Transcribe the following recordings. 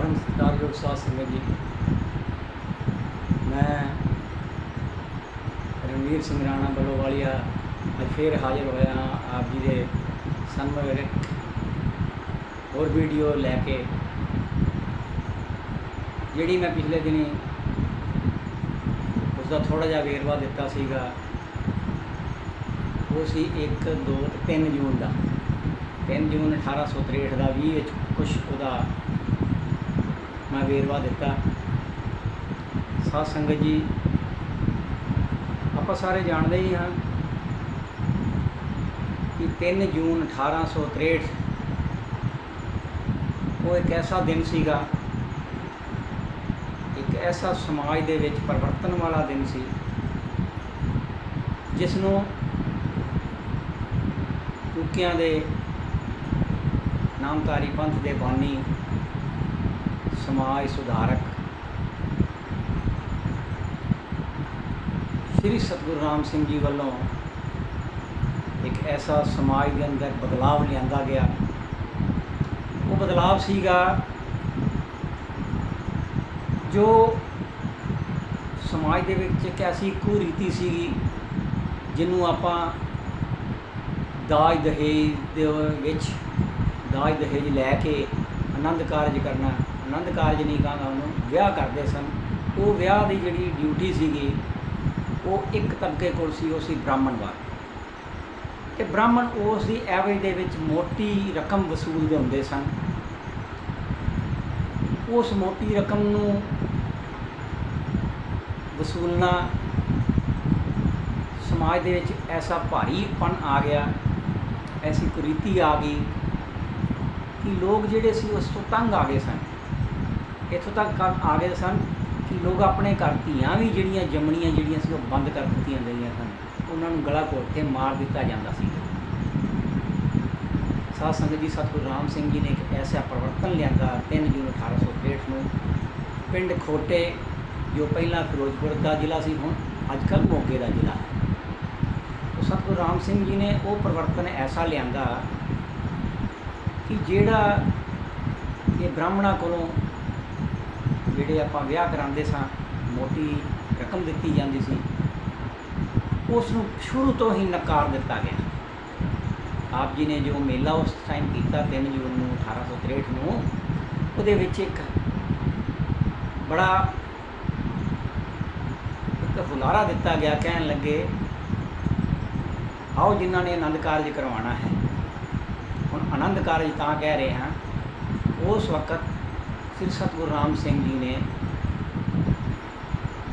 ਪਰਮ ਸਤਿਕਾਰਯੋਗ ਸਾਧ ਸੰਗਤ ਜੀ। ਮੈਂ ਰਣਵੀਰ ਸਿੰਘ ਰਾਣਾ ਬਲੋਵਾਲੀਆ ਅੱਜ ਫੇਰ ਹਾਜ਼ਰ ਹੋਇਆ ਆਪ ਜੀ ਦੇ ਸਾਹਮਣੇ। ਇੱਕ ਹੋਰ ਵੀਡੀਓ ਲੈ ਕੇ, ਜਿਹੜੀ ਮੈਂ ਪਿਛਲੇ ਦਿਨੀ ਉਸ ਦਾ ਥੋੜਾ ਜਿਹਾ ਵੇਰਵਾ ਦਿੱਤਾ ਸੀਗਾ, ਉਹ ਸੀ 1 2 ਤੇ 3 ਜੂਨ ਦਾ। 3 ਜੂਨ 1863 ਦਾ ਵੀ ਵਿੱਚ ਕੁਝ ਉਹਦਾ ਮੈਂ ਵੇਰਵਾ ਦਿੱਤਾ। ਸਾਧ ਸੰਗਤ ਜੀ, ਆਪਾਂ ਸਾਰੇ ਜਾਣਦੇ ਹੀ ਹਾਂ ਕਿ 3 ਜੂਨ 1863 ਉਹ ਇੱਕ ਐਸਾ ਦਿਨ ਸੀਗਾ, ਇੱਕ ਐਸਾ ਸਮਾਜ ਦੇ ਵਿੱਚ ਪਰਿਵਰਤਨ ਵਾਲਾ ਦਿਨ ਸੀ ਜਿਸ ਨੂੰ ਟੁਕਿਆਂ ਦੇ ਨਾਮਧਾਰੀ ਪੰਥ ਦੇ ਬਾਨੀ ਸਮਾਜ ਸੁਧਾਰਕ। ਸ੍ਰੀ ਸਤਿਗੁਰੂ ਰਾਮ ਸਿੰਘ ਜੀ ਵੱਲੋਂ ਇੱਕ ਐਸਾ ਸਮਾਜ ਦੇ ਅੰਦਰ ਬਦਲਾਵ ਲਿਆਂਦਾ ਗਿਆ। ਉਹ ਬਦਲਾਵ ਸੀਗਾ ਜੋ ਸਮਾਜ ਦੇ ਵਿੱਚ ਇੱਕ ਐਸੀ ਕੁਰੀਤੀ ਸੀਗੀ ਜਿਹਨੂੰ ਆਪਾਂ ਦਾਜ ਦਹੇਜ ਦੇ ਵਿੱਚ, ਦਾਜ ਦਹੇਜ ਲੈ ਕੇ ਆਨੰਦ ਕਾਰਜ ਕਰਨਾ, ਆਨੰਦ ਕਾਰਜ ਨਹੀਂ ਕਹਾਂਗਾ ਉਹਨੂੰ ਵਿਆਹ ਕਰਦੇ ਸਨ। ਉਹ ਵਿਆਹ ਦੀ ਜਿਹੜੀ ਡਿਊਟੀ ਸੀਗੀ, ਉਹ ਇੱਕ ਤਬਕੇ ਕੋਲ ਸੀ, ਉਹ ਸੀ ਬ੍ਰਾਹਮਣਵਾਦ ਤੇ ਬ੍ਰਾਹਮਣ ਉਸ ਦੀ ਐਵਰੇਜ ਦੇ ਵਿੱਚ ਮੋਟੀ ਰਕਮ ਵਸੂਲਦੇ ਹੁੰਦੇ ਸਨ। ਉਸ ਮੋਟੀ ਰਕਮ ਨੂੰ ਵਸੂਲਣਾ ਸਮਾਜ ਦੇ ਵਿੱਚ ਐਸਾ ਭਾਰੀਪਨ ਆ ਗਿਆ, ਐਸੀ ਕੁਰੀਤੀ ਆ ਗਈ। ਕਿ ਲੋਕ ਜਿਹੜੇ ਸੀ ਉਸ ਤੋਂ ਤੰਗ ਆ ਗਏ ਸਨ। ਇੱਥੋਂ ਤੱਕ ਕਰ- ਆ ਗਏ ਸਨ ਕਿ ਲੋਕ ਆਪਣੇ ਘਰ ਧੀਆਂ ਵੀ ਜਿਹੜੀਆਂ ਜੰਮਣੀਆਂ ਜਿਹੜੀਆਂ ਸੀ ਉਹ ਬੰਦ ਕਰ ਦਿੱਤੀਆਂ ਗਈਆਂ ਸਨ। ਉਹਨਾਂ ਨੂੰ ਗਲਾ ਘੋਟ ਕੇ ਮਾਰ ਦਿੱਤਾ ਜਾਂਦਾ ਸੀ। ਸਾਧ ਸੰਗਤ ਜੀ, ਸਤਿਗੁਰੂ ਰਾਮ ਸਿੰਘ ਜੀ ਨੇ ਇੱਕ ਐਸਾ ਪਰਿਵਰਤਨ ਲਿਆਂਦਾ 3 ਜੂਨ 1863 ਨੂੰ। ਪਿੰਡ ਖੋਟੇ, ਜੋ ਪਹਿਲਾਂ ਫਿਰੋਜ਼ਪੁਰ ਦਾ ਜ਼ਿਲ੍ਹਾ ਸੀ, ਹੁਣ ਅੱਜ ਕੱਲ੍ਹ ਮੋਗੇ ਦਾ ਜ਼ਿਲ੍ਹਾ। ਹੈ ਸਤਿਗੁਰੂ ਰਾਮ ਸਿੰਘ ਜੀ ਨੇ ਉਹ ਪਰਿਵਰਤਨ ਐਸਾ ਲਿਆਂਦਾ ਕਿ ਜਿਹੜਾ ਇਹ ਬ੍ਰਾਹਮਣਾਂ ਕੋਲੋਂ ਜਿਹੜੇ ਆਪਾਂ ਵਿਆਹ ਕਰਾਉਂਦੇ ਸਾਂ, ਮੋਟੀ ਰਕਮ ਦਿੱਤੀ ਜਾਂਦੀ ਸੀ ਉਸ ਨੂੰ ਸ਼ੁਰੂ ਤੋਂ ਹੀ ਨਕਾਰ ਦਿੱਤਾ ਗਿਆ। ਆਪ ਜੀ ਨੇ ਜੋ ਮੇਲਾ ਉਸ ਟਾਈਮ ਕੀਤਾ 3 ਜੂਨ ਨੂੰ 1863 ਨੂੰ, ਉਹਦੇ ਵਿੱਚ ਇੱਕ ਬੜਾ ਇੱਕ ਹੁਲਾਰਾ ਦਿੱਤਾ ਗਿਆ, ਕਹਿਣ ਲੱਗੇ, ਆਓ ਜਿਨ੍ਹਾਂ ਨੇ ਆਨੰਦ ਕਾਰਜ ਕਰਵਾਉਣਾ ਹੈ। ਆਨੰਦ ਕਾਰਜ ਤਾਂ ਕਹਿ ਰਹੇ ਹਾਂ, ਉਸ ਵਕਤ ਸ੍ਰੀ ਸਤਿਗੁਰੂ ਰਾਮ ਸਿੰਘ ਜੀ ਨੇ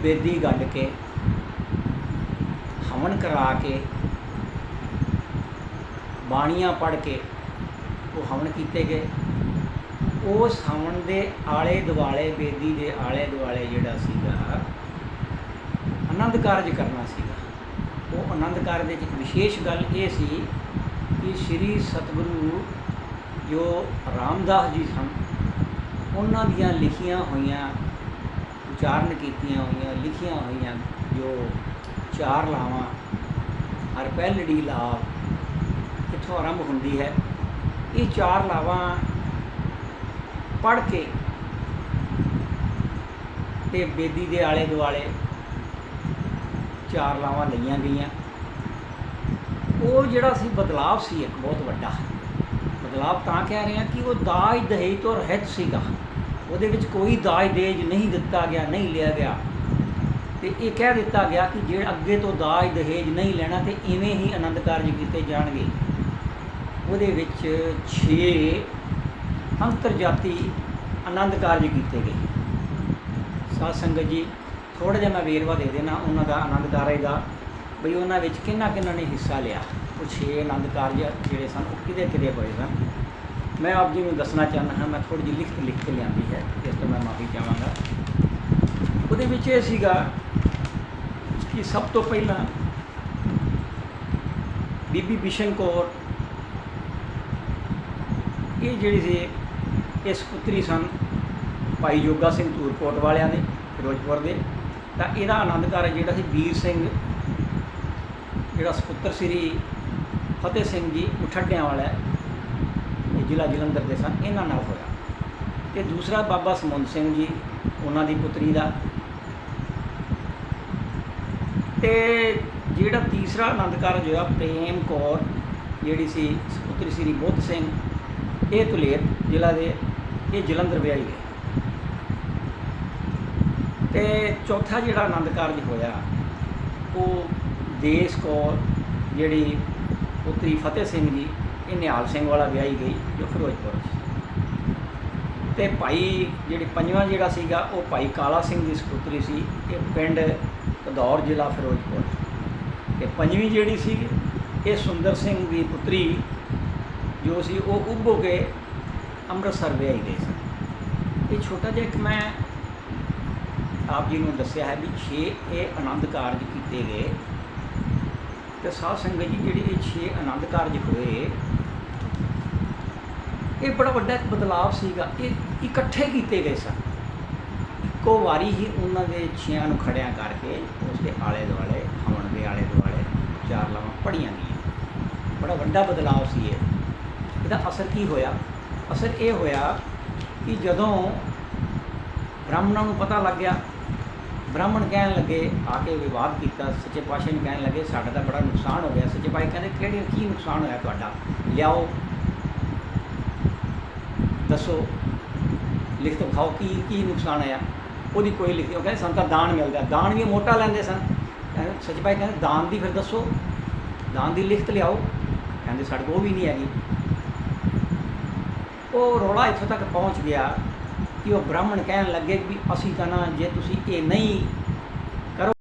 ਬੇਦੀ ਗੱਡ ਕੇ, ਹਵਨ ਕਰਾ ਕੇ, ਬਾਣੀਆਂ ਪੜ੍ਹ ਕੇ ਉਹ ਹਵਨ ਕੀਤੇ ਗਏ। ਉਸ ਹਵਨ ਦੇ ਆਲੇ ਦੁਆਲੇ ਬੇਦੀ ਦੇ ਆਲੇ ਦੁਆਲੇ ਜਿਹੜਾ ਸੀਗਾ ਆਨੰਦ ਕਾਰਜ ਕਰਨਾ ਸੀਗਾ। ਉਹ ਆਨੰਦ ਕਾਰਜ ਦੇ ਵਿੱਚ ਵਿਸ਼ੇਸ਼ ਗੱਲ ਇਹ ਸੀ ਕਿ ਸ੍ਰੀ ਸਤਿਗੁਰੂ ਜੋ ਰਾਮਦਾਸ ਜੀ ਸਨ, ਉਹਨਾਂ ਦੀਆਂ ਲਿਖੀਆਂ ਹੋਈਆਂ, ਉਚਾਰਨ ਕੀਤੀਆਂ ਹੋਈਆਂ, ਲਿਖੀਆਂ ਹੋਈਆਂ ਜੋ ਚਾਰ ਲਾਵਾਂ, ਹਰ ਪਹਿਲੜੀ ਲਾਵ ਕਿੱਥੋਂ ਆਰੰਭ ਹੁੰਦੀ ਹੈ। ਇਹ ਚਾਰ ਲਾਵਾਂ ਪੜ੍ਹ ਕੇ ਤੇ ਬੇਦੀ ਦੇ ਆਲੇ ਦੁਆਲੇ ਚਾਰ ਲਾਵਾਂ ਲਈਆਂ ਗਈਆਂ। ਉਹ ਜਿਹੜਾ ਸੀ ਬਦਲਾਵ ਸੀ ਇੱਕ ਬਹੁਤ ਵੱਡਾ। ਬਦਲਾਵ ਤਾਂ ਕਹਿ ਰਹੇ ਹਾਂ ਕਿ ਉਹ ਦਾਜ ਦਹੇਜ ਤੋਂ ਰਹਿਤ ਸੀਗਾ। ਉਹਦੇ ਵਿੱਚ ਕੋਈ ਦਾਜ ਦੇਜ ਨਹੀਂ ਦਿੱਤਾ ਗਿਆ, ਨਹੀਂ ਲਿਆ ਗਿਆ। ਤੇ ਇਹ ਕਹਿ ਦਿੱਤਾ ਗਿਆ ਕਿ ਜੇ ਅੱਗੇ ਤੋਂ ਦਾਜ ਦਹੇਜ ਨਹੀਂ ਲੈਣਾ ਤੇ ਇਵੇਂ ਹੀ ਆਨੰਦ ਕਾਰਜ ਕੀਤੇ ਜਾਣਗੇ। ਉਹਦੇ ਵਿੱਚ 6 ਅੰਤਰਜਾਤੀ ਆਨੰਦ ਕਾਰਜ ਕੀਤੇ ਗਏ। ਸਾਧ ਸੰਗਤ ਜੀ ਥੋੜਾ ਜਿਹਾ ਮੈਂ ਵੇਰਵਾ ਦੇ ਦੇਣਾ ਉਹਨਾਂ ਦਾ ਆਨੰਦ ਕਾਰਜ ਦਾ, ਬਈ ਉਹਨਾਂ ਵਿੱਚ ਕਿੰਨਾ ਕਿੰਨਾ ਨੇ ਹਿੱਸਾ ਲਿਆ। ਉਹ 6 ਆਨੰਦ ਕਾਰਜ ਜਿਹੜੇ ਸਨ, ਉਹ ਕਿਹਦੇ ਕਿਹਦੇ ਹੋਏ ਸਨ। ਮੈਂ ਆਪ ਜੀ ਨੂੰ ਦੱਸਣਾ ਚਾਹੁੰਦਾ ਹਾਂ, ਮੈਂ ਥੋੜੀ ਜਿਹੀ ਲਿਖਤ ਲਿਖ ਕੇ ਲਿਆਂਦੀ ਹੈ, ਇਸ ਤੋਂ ਮੈਂ ਮਾਫੀ ਚਾਹਾਂਗਾ। ਉਹਦੇ ਵਿੱਚ ਇਹ ਸੀਗਾ ਕਿ ਸਭ ਤੋਂ ਪਹਿਲਾਂ ਬੀਬੀ ਬਿਸ਼ਨ ਕੌਰ, ਇਹ ਜਿਹੜੀ ਸੀ, ਇਸ ਪੁੱਤਰੀ ਸਨ, ਭਾਈ ਜੋਗਾ ਸਿੰਘ ਧੂਰਕੋਟ ਵਾਲਿਆਂ ਦੇ, ਫਿਰੋਜ਼ਪੁਰ ਦੇ। ਤਾਂ ਇਹਦਾ ਆਨੰਦ ਕਾਰਜ ਜਿਹੜਾ ਸੀ ਵੀਰ ਸਿੰਘ, ਜਿਹੜਾ ਸੁਪੁੱਤਰ ਸ੍ਰੀ ਫਤਿਹ ਸਿੰਘ ਜੀ ਮੁਠੱਡਿਆਂ ਵਾਲਾ ਇਹ ਜ਼ਿਲ੍ਹਾ ਜਲੰਧਰ ਦੇ ਸਨ, ਇਹਨਾਂ ਨਾਲ ਹੋਇਆ। ਤੇ ਦੂਸਰਾ ਬਾਬਾ ਸਮੁੰਦ ਸਿੰਘ ਜੀ, ਉਹਨਾਂ ਦੀ ਪੁੱਤਰੀ ਦਾ। ਤੇ ਜਿਹੜਾ ਤੀਸਰਾ ਆਨੰਦ ਕਾਰਜ ਹੋਇਆ, ਪ੍ਰੇਮ ਕੌਰ, ਜਿਹੜੀ ਸੀ ਪੁੱਤਰੀ ਸ੍ਰੀ ਬੁੱਧ ਸਿੰਘ, ਇਹ ਤੁਲੇਰ ਜ਼ਿਲ੍ਹਾ ਦੇ, ਇਹ ਜਲੰਧਰ ਵਿਆਹੀ ਗਏ ਤੇ ਚੌਥਾ ਜਿਹੜਾ ਆਨੰਦ ਕਾਰਜ ਹੋਇਆ, ਉਹ ਦੇਸ ਕੌਰ, ਜਿਹੜੀ ਪੁੱਤਰੀ ਫਤਿਹ ਸਿੰਘ ਜੀ, ਇਹ ਨਿਹਾਲ ਸਿੰਘ ਵਾਲਾ ਵਿਆਹੀ ਗਈ ਜੋ ਫਿਰੋਜ਼ਪੁਰ 'ਚ ਤੇ ਭਾਈ ਜਿਹੜੀ ਪੰਜਵਾਂ ਜਿਹੜਾ ਸੀਗਾ, ਉਹ ਭਾਈ ਕਾਲਾ ਸਿੰਘ ਦੀ ਸਪੁੱਤਰੀ ਸੀ, ਇਹ ਪਿੰਡ ਕਦੌਰ ਜ਼ਿਲ੍ਹਾ ਫਿਰੋਜ਼ਪੁਰ ਤੇ ਪੰਜਵੀਂ ਜਿਹੜੀ ਸੀ, ਇਹ ਸੁੰਦਰ ਸਿੰਘ ਦੀ ਪੁੱਤਰੀ ਜੋ ਸੀ, ਉਹ ਉਭੋ ਕੇ ਅੰਮ੍ਰਿਤਸਰ ਵਿਆਹੀ ਗਈ ਸੀ। ਇਹ ਛੋਟਾ ਜਿਹਾ ਇੱਕ ਮੈਂ ਆਪ ਜੀ ਨੂੰ ਦੱਸਿਆ ਹੈ ਵੀ 6 ਇਹ ਆਨੰਦ ਕਾਰਜ ਕੀਤੇ ਗਏ। ਤੇ ਸਾਧ ਸੰਗਤ ਜੀ ਜਿਹੜੇ ਇਹ ਛੇ ਆਨੰਦ ਕਾਰਜ ਹੋਏ, ਇਹ ਬੜਾ ਵੱਡਾ ਇੱਕ ਬਦਲਾਅ ਸੀਗਾ। ਇਹ ਇਕੱਠੇ ਕੀਤੇ ਗਏ ਸਨ। ਇੱਕੋ ਵਾਰੀ ਹੀ ਉਹਨਾਂ ਦੇ ਛਿਆਂ ਨੂੰ ਖੜਿਆਂ ਕਰਕੇ ਉਸ ਦੇ ਆਲੇ ਦੁਆਲੇ, ਹਵਨ ਦੇ ਆਲੇ ਦੁਆਲੇ ਚਾਰ ਲਾਵਾਂ ਪੜੀਆਂ ਗਈਆਂ। ਬੜਾ ਵੱਡਾ ਬਦਲਾਅ ਸੀ ਇਹ। ਇਹਦਾ ਅਸਰ ਕੀ ਹੋਇਆ? ਅਸਰ ਇਹ ਹੋਇਆ ਕਿ ਜਦੋਂ ਬ੍ਰਾਹਮਣਾਂ ਨੂੰ ਪਤਾ ਲੱਗ ਗਿਆ ਬ੍ਰਾਹਮਣ ਕਹਿਣ ਲੱਗੇ, ਆ ਕੇ ਵਿਵਾਦ ਕੀਤਾ, ਸੱਚੇ ਪਾਤਸ਼ਾਹ ਨੂੰ ਕਹਿਣ ਲੱਗੇ, ਸਾਡਾ ਤਾਂ ਬੜਾ ਨੁਕਸਾਨ ਹੋ ਗਿਆ। ਸੱਚੇ ਪਾਤਸ਼ਾਹ ਕਹਿੰਦੇ, ਕਿਹੜੇ, ਕੀ ਨੁਕਸਾਨ ਹੋਇਆ ਤੁਹਾਡਾ? ਲਿਆਓ, ਦੱਸੋ, ਲਿਖ ਤੋਂ ਖਾਓ, ਕੀ ਕੀ ਨੁਕਸਾਨ ਆਇਆ ਉਹਦੀ ਕੋਈ ਲਿਖੀ ਉਹ ਕਹਿੰਦੇ, ਸਾਨੂੰ ਤਾਂ ਦਾਨ ਮਿਲਦਾ। ਦਾਨ ਵੀ ਮੋਟਾ ਲੈਂਦੇ ਸਨ। ਕਹਿੰਦੇ, ਸੱਚੇ ਪਾਤਸ਼ਾਹ ਕਹਿੰਦੇ, ਦਾਨ ਦੀ ਫਿਰ ਦੱਸੋ। ਦਾਨ ਦੀ ਲਿਖਤ ਲਿਆਓ। ਕਹਿੰਦੇ, ਸਾਡੇ ਕੋਲ ਉਹ ਵੀ ਨਹੀਂ ਹੈਗੀ। ਉਹ ਰੌਲਾ ਇੱਥੋਂ ਤੱਕ ਪਹੁੰਚ ਗਿਆ। ਕਿ ਉਹ ਬ੍ਰਾਹਮਣ ਕਹਿਣ ਲੱਗੇ ਵੀ ਅਸੀਂ ਤਾਂ ਨਾ ਜੇ ਤੁਸੀਂ ਇਹ ਨਹੀਂ